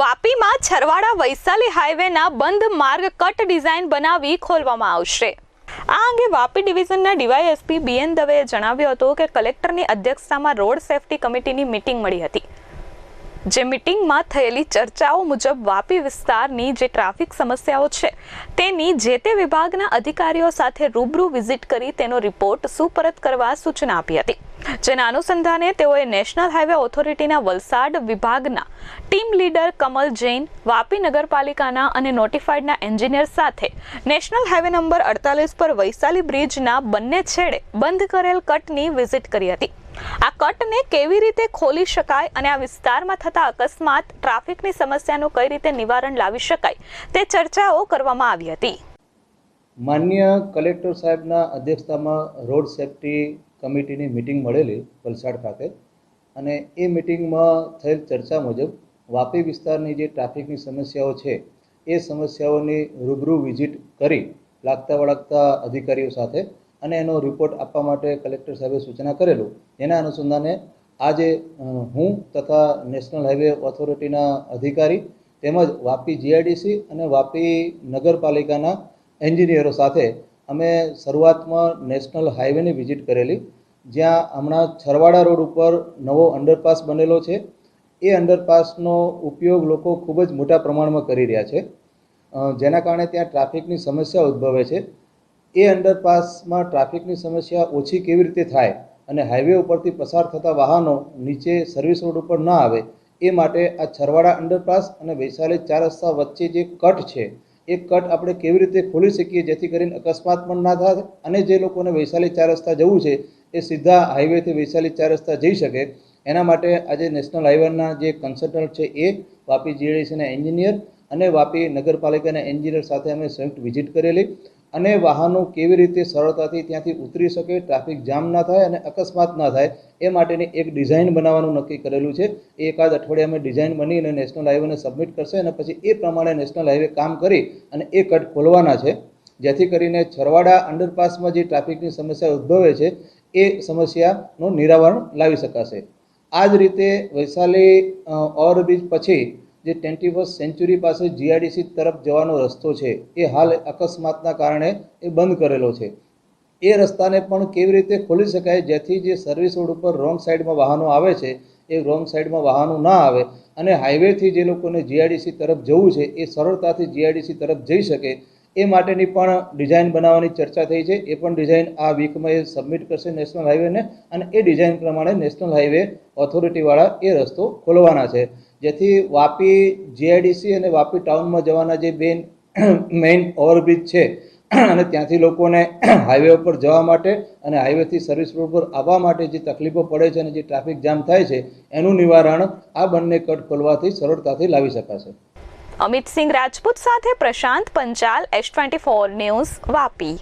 વાપીમાં છરવાડા વૈશાલી હાઈવેના બંધ માર્ગ cut design બનાવી ખોલવામાં આવશે. આ અંગે વાપી ડિવિઝનના ડીવાયએસપી બીએન દવેએ જણાવ્યું હતું કે કલેક્ટરની અધ્યક્ષતામાં રોડ સેફટી કમિટીની મિટિંગ મળી હતી. જે મિટિંગમાં થયેલી ચર્ચાઓ મુજબ વાપી વિસ્તારની જે ટ્રાફિક સમસ્યાઓ છે, તેની જે તે વિભાગના અધિકારીઓ સાથે રૂબરૂ વિઝિટ કરી તેનો રિપોર્ટ સુપરત કરવા સૂચના આપી હતી. જેના અનુસંધાને તેઓએ નેશનલ હાઈવે ઓથોરિટીના વલસાડ વિભાગના ટીમ લીડર કમલ જૈન, વાપી નગરપાલિકાના અને નોટિફાઈડના એન્જિનિયર સાથે નેશનલ હાઈવે નંબર અડતાલીસ પર વૈશાલી બ્રિજના બંને છેડે બંધ કરેલ કટની વિઝિટ કરી હતી. આ કટને કેવી રીતે ખોલી શકાય અને આ વિસ્તારમાં થતા અકસ્માત, ટ્રાફિકની સમસ્યાનું કઈ રીતે નિવારણ લાવી શકાય, તે ચર્ચાઓ કરવામાં આવી હતી. માન્ય કલેક્ટર સાહેબના અધ્યક્ષતામાં રોડ સેફટી કમિટીની મિટિંગ મળેલી વલસાડ ખાતે. અને એ મિટિંગમાં થયેલ ચર્ચા મુજબ વાપી વિસ્તારની જે ટ્રાફિકની સમસ્યાઓ છે, એ સમસ્યાઓની રૂબરૂ વિઝિટ કરી લાગતા વળગતા અધિકારીઓ સાથે અને એનો રિપોર્ટ આપવા માટે કલેક્ટર સાહેબે સૂચના કરેલું. એના અનુસંધાને આજે હું તથા નેશનલ હાઈવે ઓથોરિટીના અધિકારી તેમજ વાપી જીઆઈડીસી અને વાપી નગરપાલિકાના એન્જિનિયરો સાથે અમે શરૂઆતમાં નેશનલ હાઈવેની વિઝિટ કરેલી. જ્યાં હમણાં છરવાડા રોડ ઉપર નવો અંડરપાસ બનેલો છે. એ અંડરપાસનો ઉપયોગ લોકો ખૂબ જ મોટા પ્રમાણમાં કરી રહ્યા છે. જેના કારણે ત્યાં ટ્રાફિકની સમસ્યા ઉદ્ભવે છે. એ અંડરપાસમાં ટ્રાફિકની સમસ્યા ઓછી કેવી રીતે થાય અને હાઈવે ઉપરથી પસાર થતા વાહનો નીચે સર્વિસ રોડ ઉપર ન આવે, એ માટે આ છરવાડા અંડરપાસ અને વૈશાલી ચાર રસ્તા વચ્ચે જે કટ છે, એ કટ આપણે કેવી રીતે ખોલી શકીએ જેથી કરીને અકસ્માત પણ ના થાય અને જે લોકોને વૈશાલી ચાર રસ્તા જવું છે, એ સીધા હાઈવેથી વૈશાલી ચાર રસ્તા જઈ શકે. એના માટે આજે નેશનલ હાઈવેના જે કન્સલ્ટન્ટ છે એ, વાપી જીએડીસીના એન્જિનિયર અને વાપી નગરપાલિકાના એન્જિનિયર સાથે અમે સંયુક્ત વિઝિટ કરેલી. અને વાહનો કેવી રીતે સરળતાથી ત્યાંથી ઉતરી શકે ટ્રાફિક જામ ના થાય અને અકસ્માત ના થાય, એ માટેની એક ડિઝાઇન બનાવવાનું નક્કી કરેલું છે. એ એકાદ અઠવાડિયામાં ડિઝાઇન બની અને નેશનલ હાઈવેને સબમિટ કરશે અને પછી એ પ્રમાણે નેશનલ હાઈવે કામ કરી અને એ કટ ખોલવાના છે. જેથી કરીને છરવાડા અંડરપાસમાં જે ટ્રાફિકની સમસ્યા ઉદ્ભવે છે, એ સમસ્યાનું નિરાવરણ લાવી શકાશે. આ જ રીતે વૈશાલી ઓવરબ્રિજ પછી જે ટ્વેન્ટી ફર્સ્ટ સેન્ચુરી પાસે જીઆઈડીસી તરફ જવાનો રસ્તો છે, એ હાલ અકસ્માતના કારણે એ બંધ કરેલો છે. એ રસ્તાને પણ કેવી રીતે ખોલી શકાય જેથી જે સર્વિસ રોડ ઉપર રોંગ સાઈડમાં વાહનો આવે છે, એ રોંગ સાઈડમાં વાહનો ના આવે અને હાઈવેથી જે લોકોને જીઆઈડીસી તરફ જવું છે, એ સરળતાથી જીઆઈડીસી તરફ જઈ શકે, એ માટેની પણ ડિઝાઇન બનાવવાની ચર્ચા થઈ છે. એ પણ ડિઝાઇન આ વીકમાં એ સબમિટ કરશે નેશનલ હાઈવેને અને એ ડિઝાઇન પ્રમાણે નેશનલ હાઈવે ઓથોરિટીવાળા એ રસ્તો ખોલવાના છે. જેથી વાપી જીઆઈડીસી અને વાપી ટાઉનમાં જવાના જે બેન, મેઇન ઓવરબ્રિજ છે, અને ત્યાંથી લોકોને હાઈવે ઉપર જવા માટે અને હાઈવેથી સર્વિસ રોડ પર આવવા માટે જે તકલીફો પડે છે અને જે ટ્રાફિક જામ થાય છે, એનું નિવારણ આ બંને કટ ખોલવાથી સરળતાથી લાવી શકાશે. અમિત સિંહ રાજપૂત સાથે Prashant Panchal S twenty four news, Vapi.